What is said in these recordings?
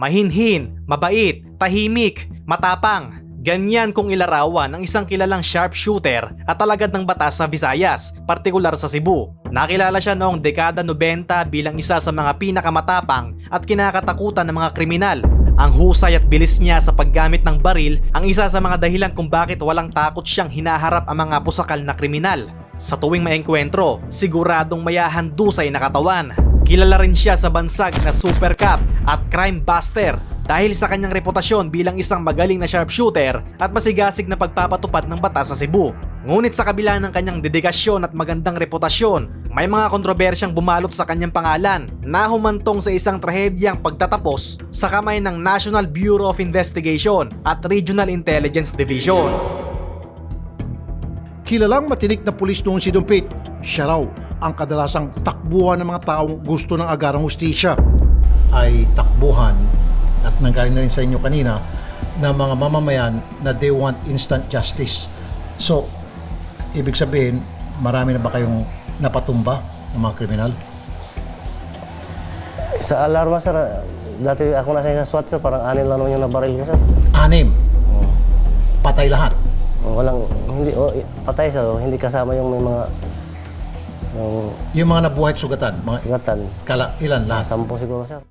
Mahinhin, mabait, tahimik, matapang. Ganyan kung ilarawan ng isang kilalang sharpshooter at alagad ng batas sa Visayas, partikular sa Cebu. Nakilala siya noong dekada 90 bilang isa sa mga pinakamatapang at kinakatakutan ng mga kriminal. Ang husay at bilis niya sa paggamit ng baril ang isa sa mga dahilan kung bakit walang takot siyang hinaharap ang mga pusakal na kriminal. Sa tuwing maengkwentro, siguradong mayahandusay na katawan. Kilala rin siya sa bansag na Super Cup at Crime Buster dahil sa kanyang reputasyon bilang isang magaling na sharpshooter at masigasig na pagpapatupad ng batas sa Cebu. Ngunit sa kabila ng kanyang dedikasyon at magandang reputasyon, may mga kontrobersyang bumalot sa kanyang pangalan na humantong sa isang trahedyang pagtatapos sa kamay ng National Bureau of Investigation at Regional Intelligence Division. Kilalang matinik na pulis noon si Dumpit. Siya raw ang kadalasang takbuhan ng mga taong gusto ng agarang hustisya. Ay takbuhan at nanggaling na rin sa inyo kanina ng mga mamamayan na they want instant justice. So, ibig sabihin, marami na ba kayong napatumba ng mga kriminal? Sa alarma, sir, dati ako nasa isang SWAT, sir, parang anim lang naman yung nabaril ko, sir. Anim. Patay lahat. Walang, hindi, oh, patay, sir. Hindi kasama yung may mga, yung Yung mga nabuhay at sugatan, mga ingatan. kala, ilan lahat? Sampo siguro, sir.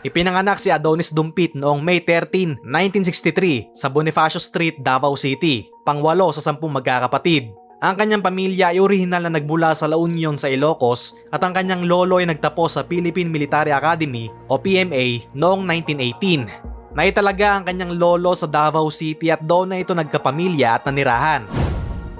Ipinanganak si Adonis Dumpit noong May 13, 1963 sa Bonifacio Street, Davao City, pangwalo sa sampung magkakapatid. Ang kanyang pamilya ay orihinal na nagmula sa La Union sa Ilocos at ang kanyang lolo ay nagtapos sa Philippine Military Academy o PMA noong 1918. Naitalaga ang kanyang lolo sa Davao City at doon na ito nagkapamilya at nanirahan.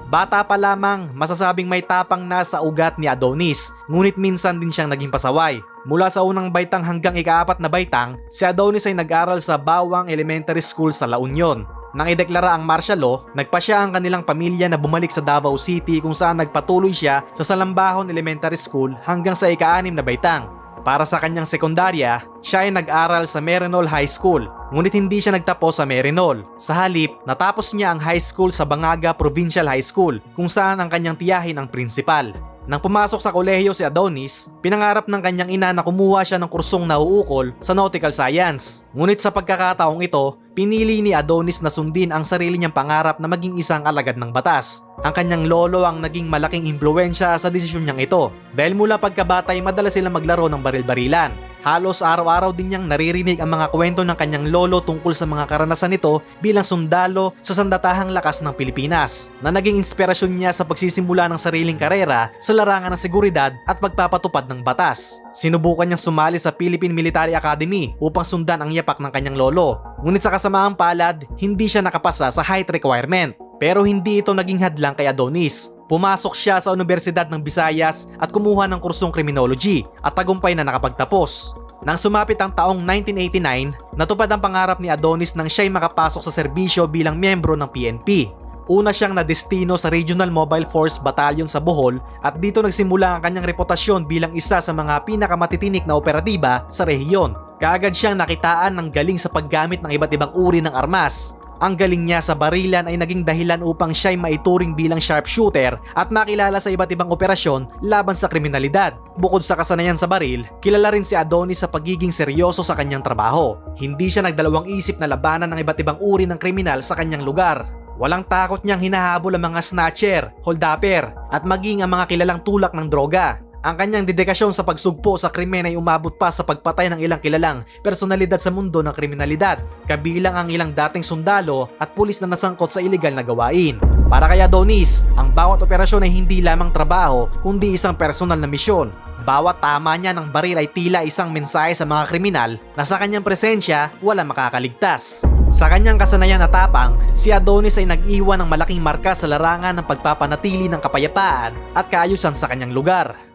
Bata pa lamang, masasabing may tapang na sa ugat ni Adonis, ngunit minsan din siyang naging pasaway. Mula sa unang baitang hanggang ikaapat na baitang, si Adonis ay nag-aral sa Bawang Elementary School sa La Union. Nang ideklara ang martial law, nagpa siya ang kanilang pamilya na bumalik sa Davao City kung saan nagpatuloy siya sa Salambahon Elementary School hanggang sa ika-anim na baitang. Para sa kanyang sekundarya, siya ay nag-aral sa Merenol High School, ngunit hindi siya nagtapos sa Merenol. Sa halip, natapos niya ang high school sa Bangaga Provincial High School, kung saan ang kanyang tiyahin ang principal. Nang pumasok sa kolehiyo si Adonis, pinangarap ng kanyang ina na kumuha siya ng kursong nauukol sa nautical science. Ngunit sa pagkakataong ito, pinili ni Adonis na sundin ang sarili niyang pangarap na maging isang alagad ng batas. Ang kanyang lolo ang naging malaking impluensya sa desisyon niyang ito dahil mula pagkabata ay madalas silang maglaro ng baril-barilan. Halos araw-araw din niyang naririnig ang mga kwento ng kanyang lolo tungkol sa mga karanasan nito bilang sundalo sa sandatahang lakas ng Pilipinas na naging inspirasyon niya sa pagsisimula ng sariling karera sa larangan ng seguridad at pagpapatupad ng batas. Sinubukan niyang sumali sa Philippine Military Academy upang sundan ang yapak ng kanyang lolo. Ngunit sa kasamaang palad, hindi siya nakapasa sa height requirement. Pero hindi ito naging hadlang kay Adonis. Pumasok siya sa Universidad ng Visayas at kumuha ng kursong criminology at tagumpay na nakapagtapos. Nang sumapit ang taong 1989, natupad ang pangarap ni Adonis nang siya'y makapasok sa serbisyo bilang miyembro ng PNP. Una siyang nadestino sa Regional Mobile Force Battalion sa Bohol at dito nagsimula ang kanyang reputasyon bilang isa sa mga pinakamatitinik na operatiba sa rehiyon. Kaagad siyang nakitaan ng galing sa paggamit ng iba't ibang uri ng armas. Ang galing niya sa barilan ay naging dahilan upang siya'y maituring bilang sharpshooter at makilala sa iba't ibang operasyon laban sa kriminalidad. Bukod sa kasanayan sa baril, kilala rin si Adonis sa pagiging seryoso sa kanyang trabaho. Hindi siya nagdalawang isip na labanan ng iba't ibang uri ng kriminal sa kanyang lugar. Walang takot niyang hinahabol ang mga snatcher, holdapper, at maging ang mga kilalang tulak ng droga. Ang kanyang dedikasyon sa pagsugpo sa krimen ay umabot pa sa pagpatay ng ilang kilalang personalidad sa mundo ng kriminalidad, kabilang ang ilang dating sundalo at pulis na nasangkot sa ilegal na gawain. Para kay Adonis, ang bawat operasyon ay hindi lamang trabaho kundi isang personal na misyon. Bawat tama niya ng baril ay tila isang mensahe sa mga kriminal na sa kanyang presensya wala makakaligtas. Sa kanyang kasanayan at tapang, si Adonis ay nag-iwan ng malaking marka sa larangan ng pagpapanatili ng kapayapaan at kaayusan sa kanyang lugar.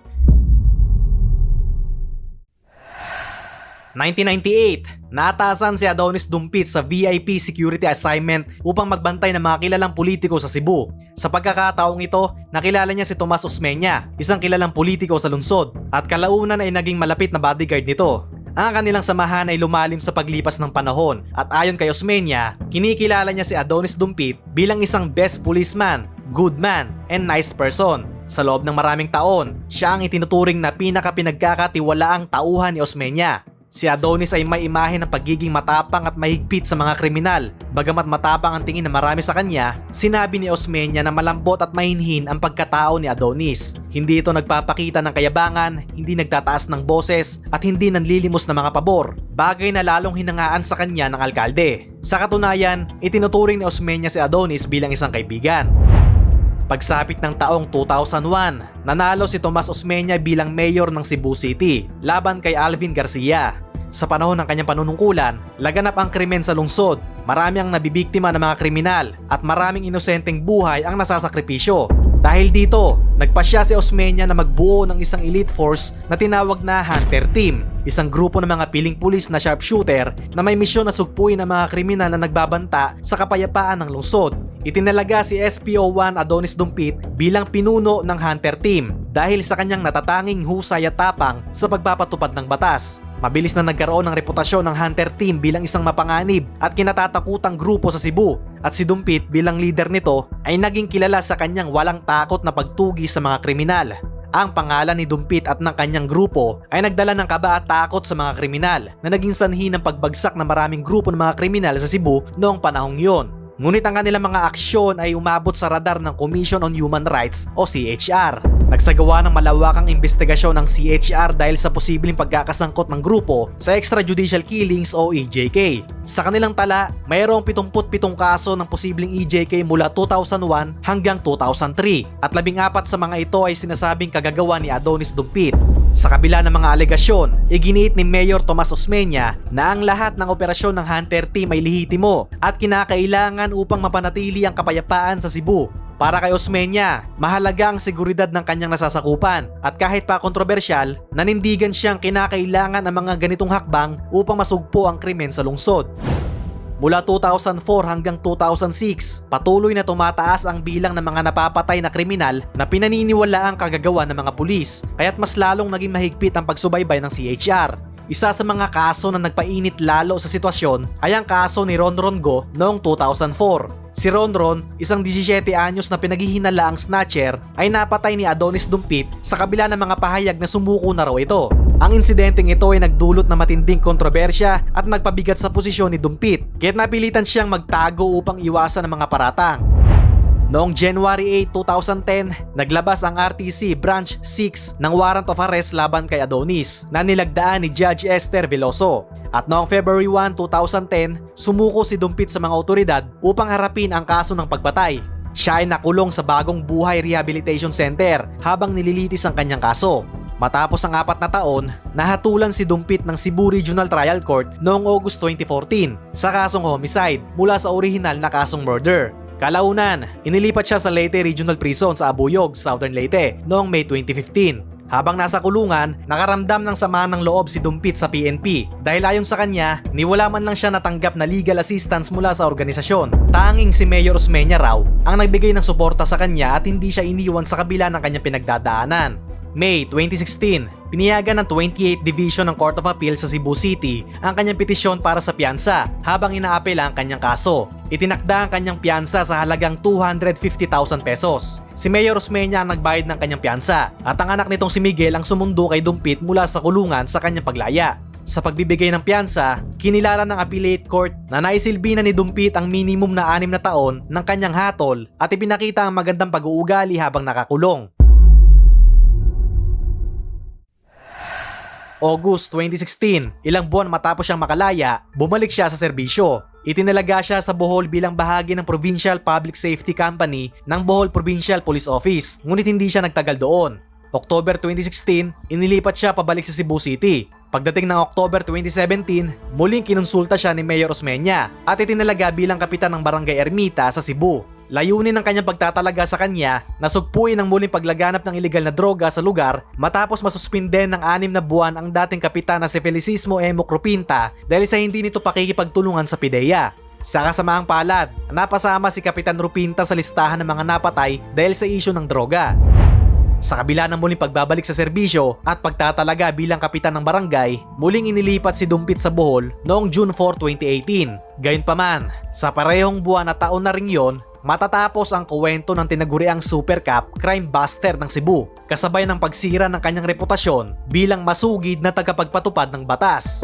1998, naatasan si Adonis Dumpit sa VIP security assignment upang magbantay ng mga kilalang politiko sa Cebu. Sa pagkakataong ito, nakilala niya si Tomas Osmeña, isang kilalang politiko sa lungsod, at kalaunan ay naging malapit na bodyguard nito. Ang kanilang samahan ay lumalim sa paglipas ng panahon at ayon kay Osmeña, kinikilala niya si Adonis Dumpit bilang isang best policeman, good man, and nice person. Sa loob ng maraming taon, siya ang itinuturing na pinaka-pinagkakatiwalaang tauhan ni Osmeña. Si Adonis ay may imahe ng pagiging matapang at mahigpit sa mga kriminal. Bagamat matapang ang tingin na marami sa kanya, sinabi ni Osmeña na malambot at mahinhin ang pagkatao ni Adonis. Hindi ito nagpapakita ng kayabangan, hindi nagtataas ng boses, at hindi nanlilimos ng mga pabor. Bagay na lalong hinangaan sa kanya ng alkalde. Sa katunayan, itinuturing ni Osmeña si Adonis bilang isang kaibigan. Pagsapit ng taong 2001, nanalo si Tomas Osmeña bilang mayor ng Cebu City laban kay Alvin Garcia. Sa panahon ng kanyang panunungkulan, laganap ang krimen sa lungsod. Marami ang nabibiktima ng mga kriminal at maraming inosenteng buhay ang nasasakripisyo. Dahil dito, nagpasya si Osmeña na magbuo ng isang elite force na tinawag na Hunter Team, isang grupo ng mga piling pulis na sharpshooter na may misyon na sugpuin ang mga kriminal na nagbabanta sa kapayapaan ng lungsod. Itinalaga si SPO1 Adonis Dumpit bilang pinuno ng Hunter Team dahil sa kanyang natatanging husay at tapang sa pagpapatupad ng batas. Mabilis na nagkaroon ng reputasyon ng Hunter Team bilang isang mapanganib at kinatatakutang grupo sa Cebu at si Dumpit bilang leader nito ay naging kilala sa kanyang walang takot na pagtugi sa mga kriminal. Ang pangalan ni Dumpit at ng kanyang grupo ay nagdala ng kaba at takot sa mga kriminal na naging sanhi ng pagbagsak ng maraming grupo ng mga kriminal sa Cebu noong panahong yon. Ngunit ang kanilang mga aksyon ay umabot sa radar ng Commission on Human Rights o CHR. Nagsagawa ng malawakang investigasyon ng CHR dahil sa posibleng pagkakasangkot ng grupo sa extrajudicial killings o EJK. Sa kanilang tala, mayroong 77 kaso ng posibleng EJK mula 2001 hanggang 2003 at labing apat sa mga ito ay sinasabing kagagawa ni Adonis Dumpit. Sa kabila ng mga alegasyon, iginiit ni Mayor Tomas Osmeña na ang lahat ng operasyon ng Hunter Team ay lehitimo at kinakailangan upang mapanatili ang kapayapaan sa Cebu. Para kay Osmeña, mahalaga ang seguridad ng kanyang nasasakupan at kahit pa kontrobersyal, nanindigan siyang kinakailangan ang mga ganitong hakbang upang masugpo ang krimen sa lungsod. Mula 2004 hanggang 2006, patuloy na tumataas ang bilang ng mga napapatay na kriminal na pinaniniwala ang kagagawa ng mga pulis, kaya't mas lalong naging mahigpit ang pagsubaybay ng CHR. Isa sa mga kaso na nagpainit lalo sa sitwasyon ay ang kaso ni Ron Rongo noong 2004. Si Ronron, isang 17 anyos na pinaghihinala ang snatcher, ay napatay ni Adonis Dumpit sa kabila ng mga pahayag na sumuko na raw ito. Ang insidenteng ito ay nagdulot na matinding kontrobersya at nagpabigat sa posisyon ni Dumpit, kaya't napilitan siyang magtago upang iwasan ang mga paratang. Noong January 8, 2010, naglabas ang RTC Branch 6 ng warrant of arrest laban kay Adonis na nilagdaan ni Judge Esther Veloso. At noong February 1, 2010, sumuko si Dumpit sa mga otoridad upang harapin ang kaso ng pagpatay. Siya ay nakulong sa Bagong Buhay Rehabilitation Center habang nililitis ang kanyang kaso. Matapos ang apat na taon, nahatulan si Dumpit ng Cebu Regional Trial Court noong August 2014 sa kasong homicide mula sa orihinal na kasong murder. Kalaunan, inilipat siya sa Leyte Regional Prison sa Abuyog, Southern Leyte noong May 2015. Habang nasa kulungan, nakaramdam ng sama ng loob si Dumpit sa PNP dahil ayon sa kanya, niwala man lang siya natanggap na legal assistance mula sa organisasyon. Tanging si Mayor Osmeña raw ang nagbigay ng suporta sa kanya at hindi siya iniwan sa kabila ng kanyang pinagdadaanan. May 2016, piniyagan ng 28th Division ng Court of Appeal sa Cebu City ang kanyang petisyon para sa piyansa habang inaapela ang kanyang kaso. Itinakda ang kanyang piyansa sa halagang 250,000 pesos. Si Mayor Osmeña ang nagbayad ng kanyang piyansa at ang anak nitong si Miguel ang sumundo kay Dumpit mula sa kulungan sa kanyang paglaya. Sa pagbibigay ng piyansa, kinilala ng appellate court na naisilbi na ni Dumpit ang minimum na anim na taon ng kanyang hatol at ipinakita ang magandang pag-uugali habang nakakulong. August 2016, ilang buwan matapos siyang makalaya, bumalik siya sa serbisyo. Itinalaga siya sa Bohol bilang bahagi ng Provincial Public Safety Company ng Bohol Provincial Police Office, ngunit hindi siya nagtagal doon. October 2016, inilipat siya pabalik sa Cebu City. Pagdating ng October 2017, muling kinonsulta siya ni Mayor Osmeña at itinalaga bilang kapitan ng Barangay Ermita sa Cebu. Layunin ng kanyang pagtatalaga sa kanya na sugpuin ang muling paglaganap ng ilegal na droga sa lugar matapos masuspinde ng anim na buwan ang dating kapitan na si Felicismo Emo Cropinta dahil sa hindi nito pakikipagtulungan sa PIDEA. Sa kasamaang palad, napasama si Kapitan Rupinta sa listahan ng mga napatay dahil sa isyu ng droga. Sa kabila ng muling pagbabalik sa serbisyo at pagtatalaga bilang kapitan ng barangay, muling inilipat si Dumpit sa Bohol noong June 4, 2018. Gayunpaman, sa parehong buwan na taon na rin yon, matatapos ang kuwento ng tinaguriang Super Cup Crime Buster ng Cebu, kasabay ng pagsira ng kanyang reputasyon bilang masugid na tagapagpatupad ng batas.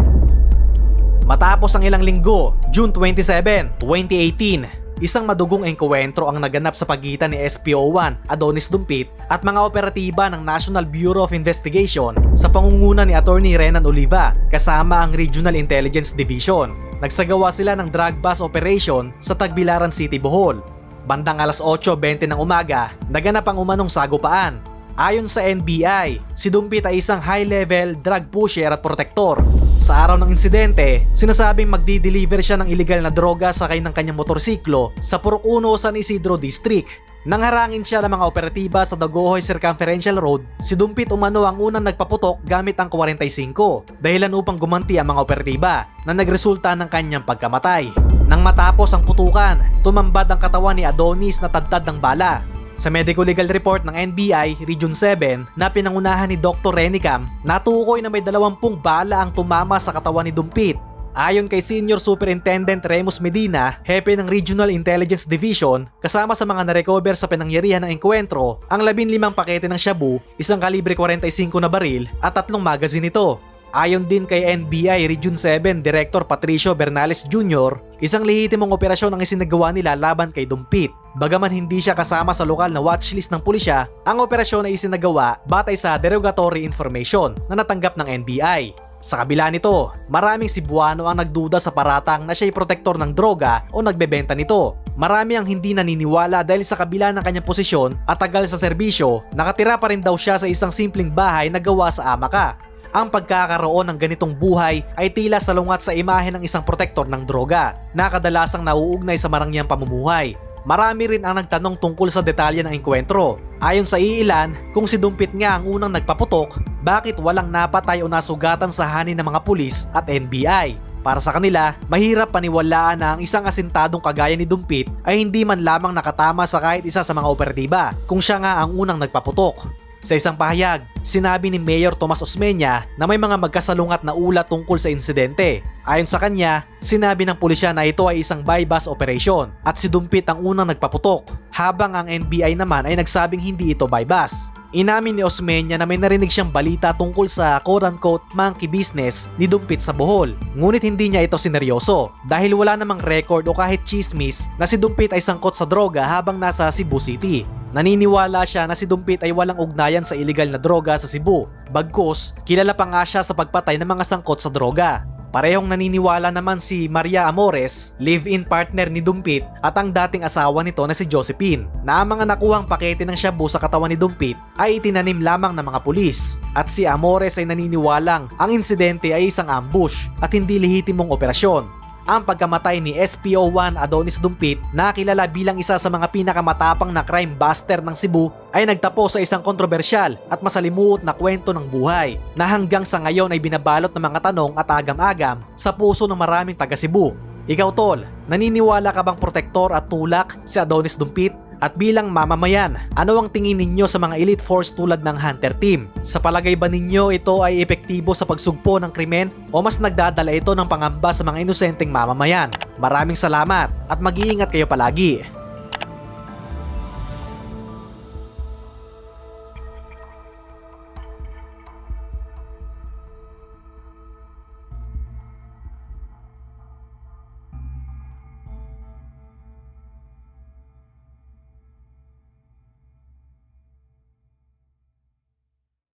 Matapos ang ilang linggo, June 27, 2018, isang madugong engkwentro ang naganap sa pagitan ni SPO1 Adonis Dumpit at mga operatiba ng National Bureau of Investigation sa pangunguna ni Attorney Renan Oliva kasama ang Regional Intelligence Division. Nagsagawa sila ng drug bust operation sa Tagbilaran City, Bohol. Bandang alas 8.20 ng umaga, naganap ang umanong sagupaan. Ayon sa NBI, si Dumpit ay isang high-level drug pusher at protector. Sa araw ng insidente, sinasabing magdi-deliver siya ng illegal na droga sakay ng kanyang motorsiklo sa Purok 1 San Isidro District. Nang harangin siya ng mga operatiba sa Dagohoy Circumferential Road, si Dumpit umano ang unang nagpaputok gamit ang 45, dahilan upang gumanti ang mga operatiba na nagresulta ng kanyang pagkamatay. Nang matapos ang putukan, tumambad ang katawan ni Adonis na tadtad ng bala. Sa medical legal report ng NBI Region 7 na pinangunahan ni Dr. Renicam, natukoy na may 20 bala ang tumama sa katawan ni Dumpit. Ayon kay Senior Superintendent Remus Medina, hepe ng Regional Intelligence Division, kasama sa mga narecover sa pinangyarihan ng engkwentro, ang 15 pakete ng shabu, isang kalibre 45 na baril at tatlong magazine nito. Ayon din kay NBI Region 7 Director Patricio Bernales Jr., isang lehitimong operasyon ang isinagawa nila laban kay Dumpit. Bagaman hindi siya kasama sa lokal na watchlist ng pulisya, ang operasyon ay isinagawa batay sa derogatory information na natanggap ng NBI. Sa kabila nito, maraming Cebuano ang nagduda sa paratang na siya'y protektor ng droga o nagbebenta nito. Marami ang hindi naniniwala dahil sa kabila ng kanyang posisyon at tagal sa serbisyo, nakatira pa rin daw siya sa isang simpleng bahay na gawa sa amaka. Ang pagkakaroon ng ganitong buhay ay tila salungat sa imahe ng isang protektor ng droga na kadalasang nauugnay sa marangyang pamumuhay. Marami rin ang nagtanong tungkol sa detalye ng engkwentro. Ayon sa iilan, kung si Dumpit nga ang unang nagpaputok, bakit walang napatay o nasugatan sa hanin ng mga pulis at NBI? Para sa kanila, mahirap paniwalaan na ang isang asintadong kagaya ni Dumpit ay hindi man lamang nakatama sa kahit isa sa mga operatiba kung siya nga ang unang nagpaputok. Sa isang pahayag, sinabi ni Mayor Tomas Osmeña na may mga magkasalungat na ulat tungkol sa insidente. Ayon sa kanya, sinabi ng pulisya na ito ay isang buy-bust operation at si Dumpit ang unang nagpaputok, habang ang NBI naman ay nagsabing hindi ito buy-bust. Inamin ni Osmeña na may narinig siyang balita tungkol sa quote-unquote monkey business ni Dumpit sa Bohol. Ngunit hindi niya ito sineryoso dahil wala namang record o kahit chismis na si Dumpit ay sangkot sa droga habang nasa Cebu City. Naniniwala siya na si Dumpit ay walang ugnayan sa illegal na droga sa Cebu. Bagkus, kilala pa nga siya sa pagpatay ng mga sangkot sa droga. Parehong naniniwala naman si Maria Amores, live-in partner ni Dumpit at ang dating asawa nito na si Josephine, na ang mga nakuhang pakete ng shabu sa katawan ni Dumpit ay itinanim lamang ng mga pulis. At si Amores ay naniniwalang ang insidente ay isang ambush at hindi lehitimong operasyon. Ang pagkamatay ni SPO1 Adonis Dumpit na kilala bilang isa sa mga pinakamatapang na crime buster ng Cebu ay nagtapo sa isang kontrobersyal at masalimuot na kwento ng buhay na hanggang sa ngayon ay binabalot ng mga tanong at agam-agam sa puso ng maraming taga Cebu. Ikaw tol, naniniwala ka bang protektor at tulak si Adonis Dumpit? At bilang mamamayan, ano ang tingin ninyo sa mga elite force tulad ng Hunter Team? Sa palagay ba ninyo ito ay epektibo sa pagsugpo ng krimen o mas nagdadala ito ng pangamba sa mga inosenteng mamamayan? Maraming salamat at mag-iingat kayo palagi.